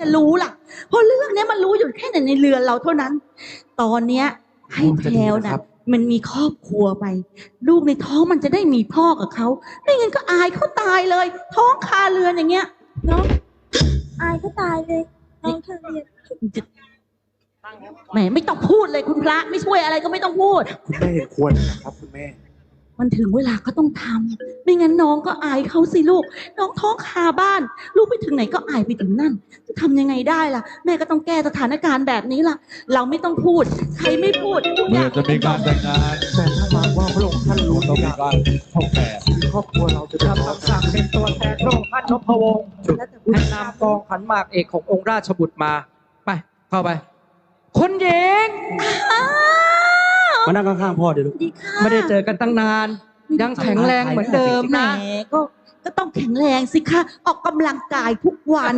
จะรู้ล่ะ เพราะเรื่องเนี้ยมันรู้อยู่แค่ในเรือนเราเท่านั้น ตอนเนี้ยให้แพลวนะมันมีครอบครัวไป ลูกในท้องมันจะได้มีพ่อกับเขาไม่งั้นก็อายเขาตายเลย ท้องคาเรือนอย่างเงี้ยเนาะอายก็ตายเลยน้องเธอเรียนแหมไม่ต้องพูดเลยคุณพระ ไม่ช่วยอะไรก็ไม่ต้องพูด คุณแม่เห็นควรนะครับคุณแม่ มันถึงเวลาก็ต้องทำไม่งั้นน้องก็อายเขาสิลูก น้องท้องคาบ้าน ลูกไปถึงไหนก็อายไปถึงนั่น จะทำยังไงได้ล่ะ แม่ก็ต้องแก้สถานการณ์แบบนี้ล่ะ เราไม่ต้องพูด ใครไม่พูดทุกอเมื่อย่างจะมีการแต่งงานแต่ถ้าหากว่าพระองค์ท่านรู้ต้องอมียากการพบแปดครอบครัวเราจะได้ทำคำสั่งเป็นตัวแทนพระองค์ท่านนพวงศ์ให้นำกองขันหมากเอกขององค์ราชบุตรมา ไป เข้าไปคุณหญิง มานั่งข้างๆพ่อเดี๋ยวลูกดีค่ะไม่ได้เจอกันตั้งนาน ยังแข็งแรงเหมือนเดิมแหมนะก็ก็ต้องแข็งแรงสิคะออกกำลังกายทุกวัน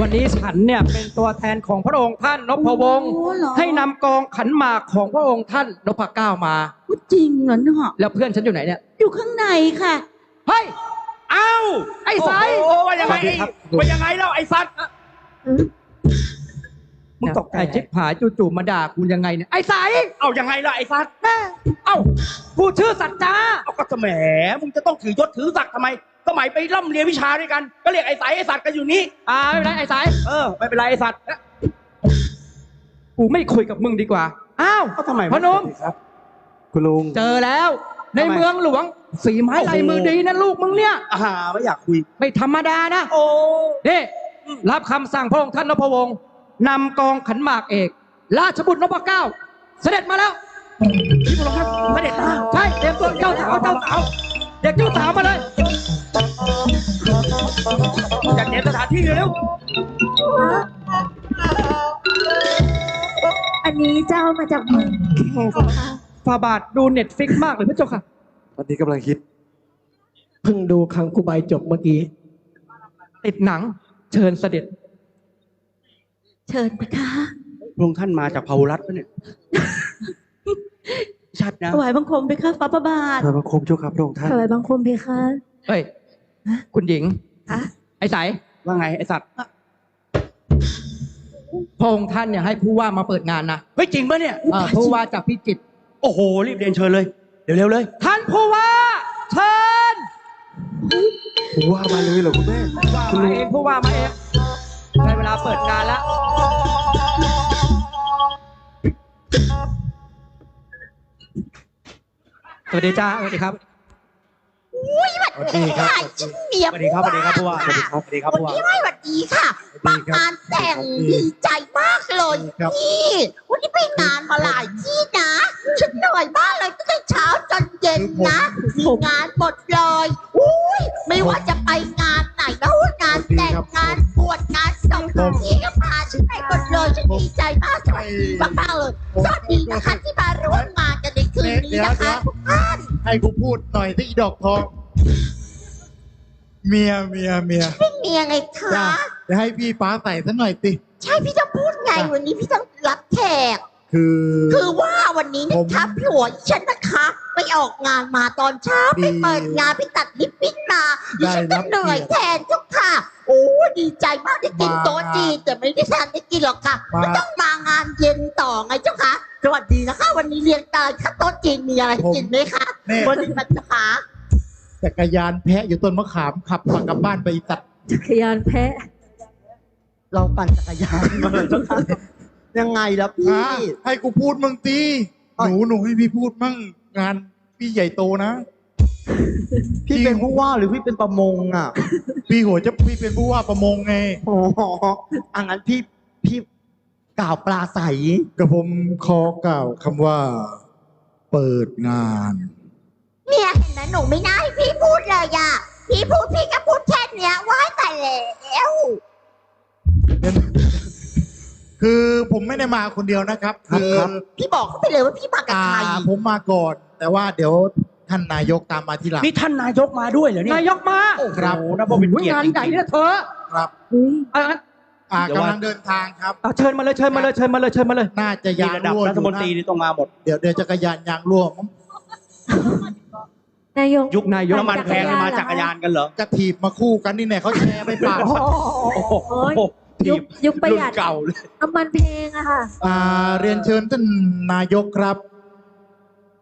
วันนี้ฉันเนี่ยเป็นตัวแทนของพระองค์ท่านนพวงศ์โอ้เหรอให้นำกองขันหมากของพระองค์ท่านนพเก้ามาพูดจริงเหรอเนาะแล้วเพื่อนฉันอยู่ไหนเนี่ยอยู่ข้างในค่ะ เฮ้ย เอ้าไอ้ไซโอ้ว่ายังไงว่ายังไงแล้วไอ้สัตว์ มึงตกใจชิบหายจู่ๆมาด่ากูยังไงเนี่ยไอ้ไซเอายังไงล่ะไอ้สัตว์เอ้ากูชื่อสัจจาเอาก็แหมมึงจะต้องถือยศถือศักดิ์ทำไมสมัยไปร่ำเรียนวิชาด้วยกัน ก็เรียกไอ้สายไอ้สัตว์กันอยู่นี่อ่าไม่เป็นไรไอ้ไซเออไม่เป็นไรไอ้สัตว์กูไม่คุยกับมึงดีกว่าอ้าวก็ทำไมพนมครับ คุณลุงเจอแล้ว ในเมืองหลวงฝีไม้ลายมือดีนะลูกมึงเนี่ยอาหาไม่อยากคุย ไม่ธรรมดานะโอ้นี่รับคำสั่งพระองค์ท่านนพวงศ์ นำกองขันหมากเอก ราชบุตรนพเก้า เสด็จมาแล้วที่พระองค์ท่านเสด็จมาใช่เตรียมตัวเจ้าสาวเจ้าสาวเด็กเจ้าสาวมาเลยจัดเตรียมสถานที่เร็วอันนี้เจ้ามาจากเมืองแขกเหรอคะฟาบาทดูเน็ตฟิกมากเลยพระเจ้าค่ะ วันนี้กำลังคิดเพิ่งดูคังคูใบจบเมื่อกี้ ติดหนัง เชิญเสด็จ เชิญไปค่ะพระองค์ท่านมาจากพาหุรัตน์ปะเนี่ย ชัดนะถวายบังคมไปค่ะฟ้าประบาทพระบังคมเจ้าครับพระองค์ท่านถวายบังคมเพคะเฮ้ยคุณหญิงฮะไอ้สายว่าไงไอ้สัตว์พระองค์ท่านเนี่ยให้ผู้ว่ามาเปิดงานนะเฮ้ยจริงปะเนี่ยเออผู้ว่าจากพิจิตรโอ้โหรีบเรียนเชิญเลยเร็วๆเลย ท่านผู้ว่าเชิญผมว่ามาเลยเหรอคุณแม่ผู้ว่ามาเองผู้ว่ามาเอง ได้เวลาเปิดงานแล้วสวัสดีจ้าสวัสดีครับสวัสดีครับเมียสวัสดีครับสวัสดีครับผู้ว่าสวัสดีครับสวัสดีครับวันผู้ว่านี้ไม่สวัสดีค่ะมางานแต่งดีใจมากเลยครับพี่วันนี้ไปงานมาหลายที่นะฉันเหนื่อยมากเลยตั้งแต่เช้าจนเย็นนะมีงานหมดเลย อุ้ยไม่ว่าจะไปงานไหนนะอุ้ยงานแต่งงานบวชงานศพพี่ก็พาฉันไปหมดเลยฉันดีใจมากสวัสดีมากๆเลยสวัสดีนะคะที่มาร่วมงานกันในคืนนี้นะคะทุกท่านให้กูพูดหน่อยที่ดอกทอง เมียเมียเมียเป็นเมียไงคะจ้าจะให้พี่ฟ้าใส่ซะหน่อยสิใช่พี่จะพูดไงวันนี้พี่ต้องรับแขก คือ คือว่าวันนี้นะผมคะพี่หัวฉันนะคะ ไปออกงานมาตอนเช้าดีไปเปิดงานไปตัดลิปบิ้นมาดิได้ฉันรัก็บเหนื่อยเกียรติแทนเจ้าค่ะ โอ้ดีใจมากได้กินมางานโต๊ะจีนแต่ไม่ได้ทานได้กินหรอกค่ะมา ไม่ต้องมางานเย็นต่อไงเจ้าค่ะสวัสดีนะคะ วันนี้เรียนการค่ะโต๊ะจีนมีอะไรกินไหมคะแน่วันนี้มันจะหาจักรยานแพะอยู่ต้นมะขามขับมากลับบ้านไปตัดจักรยานแพะ เราปั่นจักรยานมาเล ยเจ้าค่ะยังไงล่ะพี่อะให้กูพูดมั่งตีหนูหนูให้พี่พูดมั่งงานพี่ใหญ่โตนะ พี่เป็นผู้ว่าหรือพี่เป็นประมงอะพี่หัวจะพี่เป็นผู้ว่าประมงไงโอ้โหอังั้นพี่พี่กล่าวปลาใสกับผมขอกล่าวคำว่า เปิดงาน เนี่ยเห็นไหมหนูไม่น่าให้พี่พูดเลยอะ พี่พูดพี่ก็พูดแค่เนี้ยว้ายแต่แล้ว คือผมไม่ได้มาคนเดียวนะครับครับ คือครับ พี่บอกเขาไปเลยว่าพี่มากับอ่าใครผมมาก่อนแต่ว่าเดี๋ยวท่านนายกตามมาทีหลัง นี่ท่านนายกมาด้วยเหรอเนี่ยนายกมาครับ โอ้โหนับว่าเป็นอุ๊ยเกียรติงานใหญ่เนี่ยเธอครับอะอ่าเดี๋ยวว่ากำลังเดินทางครับอะเชิญมาเลยเชิญมาเลยเชิญมาเลยเชิญมาเลยน่าจะมียางระดับรั่วอรัฐยู่มนตรีนะนี่ต้องมาหมด เดี๋ยวเดี๋ยวจักรยานยางรั่วมั้งนายก ยุคนายกปั่น้ำมันจักแพรงยานมาเหรอจักรยานกันเหรอกระถีบมาคู่กันนี่แน่เขาแชร์ไปปาดโอ้โหโอ้ยถี ยุคบยุคประหรุ่นยัดเก่าเลยน้ำมันเพลงอะค่ะอ่าเรียนเชิญท่านนายกครับ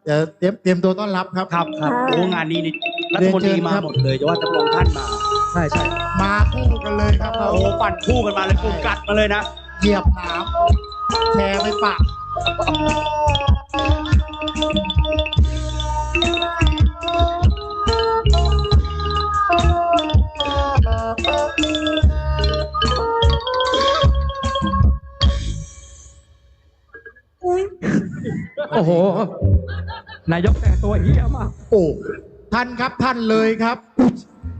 เดี๋ยวเตรียมเตรียมตัวต้อนรับครับ ครับครับค่ะโอ้งานนี้นี่รัฐมนตรีมาหมดเลยจะว่าจะลงท่านมาใช่ใช่มาคู่กันเลยครับเราโอ้ปั่นคู่กันมาเลยกลุ่มกัดมาเลยนะเหยียบหนามแชร์ไปปะ โอ้โห นายกแต่งตัวเฮียมาก โอ้ท่านครับท่านเลยครับ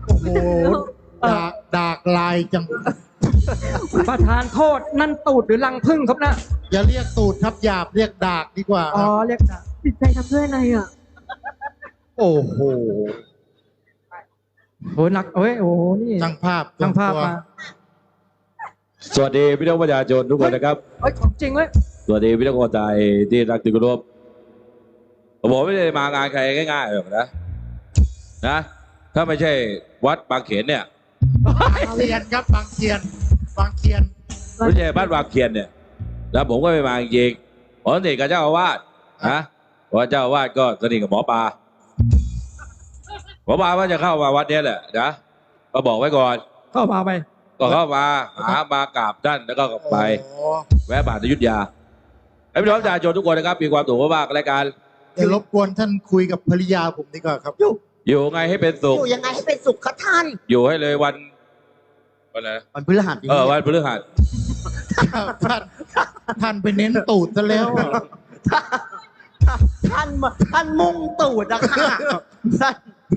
โอ้โหดากดากลายจัง ประธานโทษนั่นตูดหรือลังพึ่งครับนะอย่าเรียกตูดครับหยาบเรียกดากดีกว่าอ๋คอรับเรียกจ้ะติดใจทำเพื่ออะไรอะ โอ้โหโหหนักเอ้ยโอ้โหนี่ช่างภาพช่างภาพตัวมาสวัสดีพี่น้องประชาชนทุกคนนะครับเอ้ยของจริงเว้ยส วัสดีพี่น้องคนไทยที่รักที่เคารพผมไม่ได้มางานใครง่ายๆหรอกนะ นะ ถ้าไม่ใช่วัดบางเขนเนี่ยบางเทียนครับบางเทียนบางเทียนไม่ใช่บ้านบางเขียนเนี่ย แล้วผมก็ไม่มาจริงๆผมสนิทกับเจ้าอาวาสนะเพราะเจ้าอาวาสก็สนิทกับหมอปลาหมอปลาว่าจะเข้ามาวัดเนี้ยแหละนะก็บอกไว้ก่อน เข้ามาไปก็เข้ามาหามากราบท่านแล้วก็กลับไปโอ้แวะบาทอยุทธยา ให้พี่น้องประชาชนทุกคนนะครับมีความสุขมากๆรายการเดี๋ยวรบกวนท่านคุยกับภริยาผมดีกว่าครับ อยู่ไงให้เป็นสุขอยู่ยังไงให้เป็นสุขคะท่าน อยู่ให้เลยวันวันอะไรนะมันพฤหัสเออวันพฤหัสท่านท่านไปเน้นตูดซะแล้วท่านมาท่านมุ่งตูดอะค่ะท่าน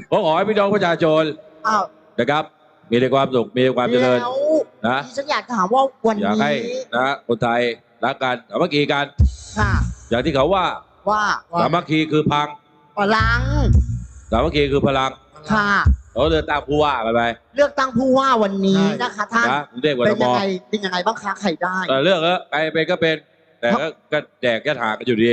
ผมขอให้พี่น้องประชาชนอ้าวนะครับ มีแต่ความสุขมีแต่ความเจริญแล้วนะ ดิฉันอยากถามว่าวันอยากนี้ให้นะคนไทยรักกันสามัคคีกัน ค่ะ อย่างที่เขาว่าว่าว่าสามัคคีคือพังพลังสามัคคีคือพลังค่ะเราเดินตามผู้ว่ากันไปเลือกตั้งผู้ว่าวันนี้นะคะท่านนะกรุงเทพกเป็นทมยังไงเป็นยังไงบ้างคะใครได้แต่เรื่องเออใครเป็นก็เป็น แต่ก็ก็แจกแค่ถางกันอยู่ดี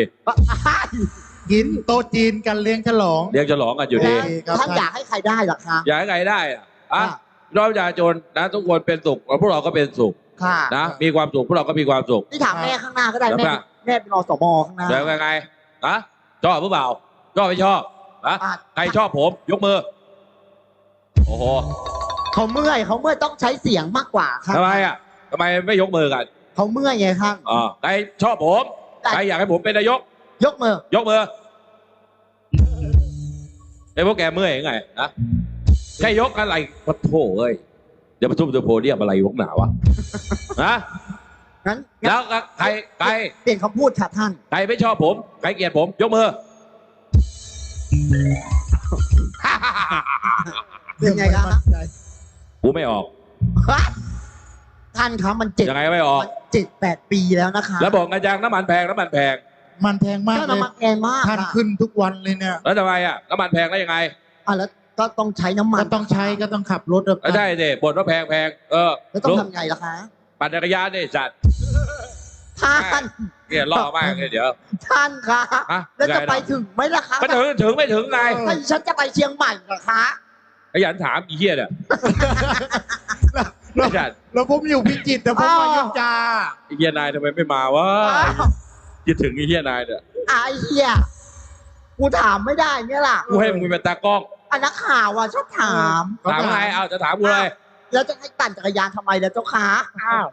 กินโต๊ะจีนกันเลี้ยงฉลองเลี้ยงฉลองกันอยู่ดีแล้วท่านอยากให้ใครได้ล่ะคะอยากให้ใครได้อะอะค่ะพี่น้องประชาชนนะทุกคนเป็นสุขแล้วพวกเราก็เป็นสุขค่ะนะมีความสุขพวกเราก็มีความสุขนี่ถามแม่ข้างหน้าก็ได้แล้วแม่ค่ะ แม่เป็นอสมข้างหน้าแล้วยังไงนะชอบหรือเปล่าชอบไม่ชอบนะอะ ใครชอบผม ยกมือ โอ้โหเขาเมื่อยเขาเมื่อยต้องใช้เสียงมากกว่าครับทำไมอะทำไมไม่ยกมือกันเขาเมื่อยไงครับ อ่าใครชอบผม ได้ ใครอยากให้ผมเป็นนายก ยกมือยกมือไอ้พวกแกเมื่อยยังไงนะแค่ยกอะไรปะโถเอ้ยเดี๋ยวมาทุ่มตัวโพเดียมอะไรวกหนาวะ นะ งั้นงั้นแล้วก็ใครใครเปลี่ยนคำพูดค่ะท่าน ใครไม่ชอบผมใครเกลียดผม ยกมือ เป็นไงครับกูไม่ออก ท่านครับมันเจ็ดยังไงก็ไม่ออกมันเจ็ดแปดปีแล้วนะคะ แล้วบอกกันยังน้ำมันแพงน้ำมันแพง มันแพงมากก็เลยน้ำมันแพงมากท่านค่ะขึ้นทุกวันเลยเนี่ย แล้วทำไมอะน้ำมันแพงได้ยังไงอะแล้วก็ต้องใช้น้ำมันก็ต้องใช้ก็ต้องขับรถอะไม่ใช่สิบ่นว่าแพงแพงเออแล้วต้องทำไงล่ะคะปั่นจักรยานนี่จัด ท่านเนี่ยล่อมากเลยเดี๋ยว ท่านคะฮะแล้วจะยังงไปถึงไหมล่ะคะก็ถึงถึงไม่ถึงไงถ้าฉันจะไปเชียงใหม่เหรอคะขยันถามอีเหี้ยเนี่ยไม่จัดแล้วผมอยู่พิจิตรแต่ผมมายุธยาอีเหี้ยนายทำไมไม่มาวะอ้าวคิดถึงอีเหี้ยนายเนี่ยไอ้เหี้ยกูถามไม่ได้เนี่ยล่ะกูให้มึงเป็นตากล้องอันนักข่าวอะชอบถามถามอะไรเอาจะถามกูเลยแล้วจะให้ปั่นจักรยานทำไมล่ะเจ้าคะอ้าว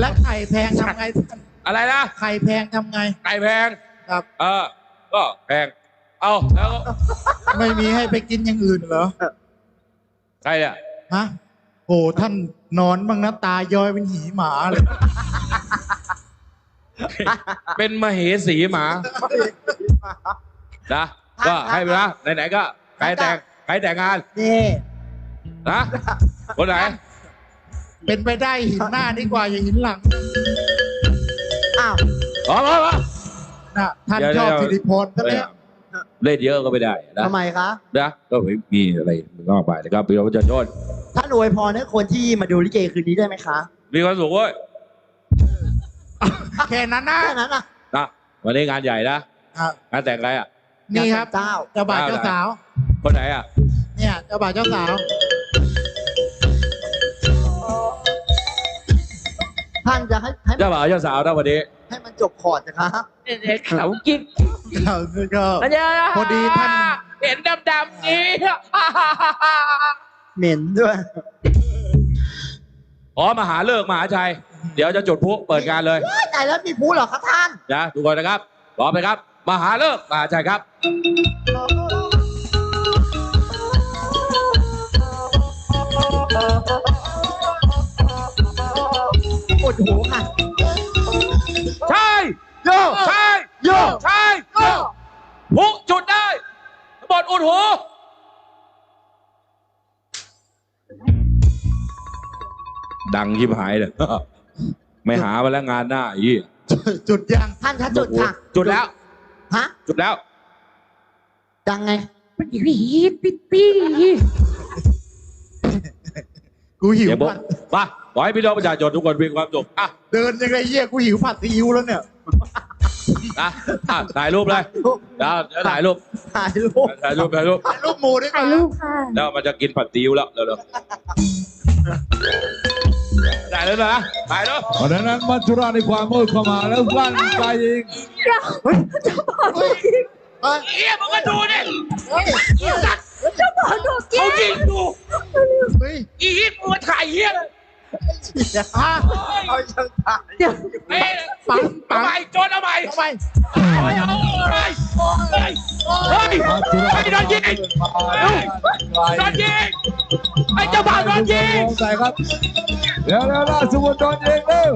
และไข่แพงทำไงท่านอะไรนะไข่แพงทำไง ไก่แพงครับ เออ ก็แพง เอาแล้วก็ไม่มีให้ไปกินอย่างอื่นเหรอใครเนี่ยฮะโอ้ท่านนอนบ้างนะตาย้อยเป็นหีหมาเลยเป็นมเหสีหมานะก็ให้ไปนะไหนๆก็ใครแต่งใครแต่งงานนี่นะคนไหน เป็นไปได้หินหน้าดีกว่าอย่าหินหลังอ้าวอ๋อมามานะท่านเดี๋ยวชอบเดี๋ยวสิริพรซะแล้วเล่นเยอะก็ไม่ได้นะทำไมคะนะก็ไม่มีอะไรมากมายนะครับพี่น้องประชาชนท่านอวยพรให้คนที่มาดูลิเกคืนนี้ได้ไหมคะ มีความสุขเว้ยแค่นั้นนะแค่นั้นนะนะวันนี้งานใหญ่นะครับงานแต่งอะไรอะนี่ครับเจ้าเจ้าบ่าวเจ้าสาว คนไหนอะ เนี่ยเจ้าบ่าวเจ้าสาว ท่านจะให้ให้เจ้าบ่าวเจ้าสาวนะวันนี้ให้มันจบคอร์ดนะครับเด็กเขากิ๊กครับนี่ก็พอดีท่านเห็นดำๆนี้เหม็นด้วยขอมหาเลิกษ์มหาชัย เดี๋ยวจะจุดพลุเปิดงานเลยแต่แล้วมีผู้เหรอครับท่านนะทุกคนนะครับพร้อมไหมครับ มหาเลิกษ์มหาชัยครับ โยใช่โยใช่โยพลุจุดได้ทั้งหมดอุดหูดังยิบหายเลยไม่หามาแล้วงานหน้าอีกจุดยังท่านคะจุดค่ะ จุดแล้ว ฮะ จุดแล้ว ดังไงกูหิวเดี๋ยวผมผัดมาขอให้พี่น้องประชาชนทุกคนมีความสุขอะเดินยังไงเหี้ยกูหิวผัดซีอิ๊วแล้วเนี่ย นะอะถ่ายรูปเลยเดี๋ยวเดี๋ยวถ่ายรูปถ่ายรูปถ่ายรูปถ่ายรูปถ่ายรูปหมูด้วยถ่านะยรูปค่ะแล้วมันจะกินผัดซีอิ๊วแล้วเร็วๆถ่ายเลยนะถ่ายรูปเพราะฉะนั้นมัจจุราชในความมืดเข้ามาแล้วลั่นไปยิงเอี้ยมึงก็ดูดิเจ้าบ่าวถูกกิ๊เขากยิงดูเฮ้ยอีฮิตมึงมาถ่ายเฮียเลย อะเอาช่างถ่ายเอ้ยปังปังทำไมโจนทำไมทำไมเฮ้ยเฮ้ยเฮ้ยเฮ้ยมัจจุราชไอ้โดนยิงโดนยิงไอ้เจ้าบ่าวโดนยิง ใส่ครับ เร็วเร็วล่าสุดโดนยิงเร็ว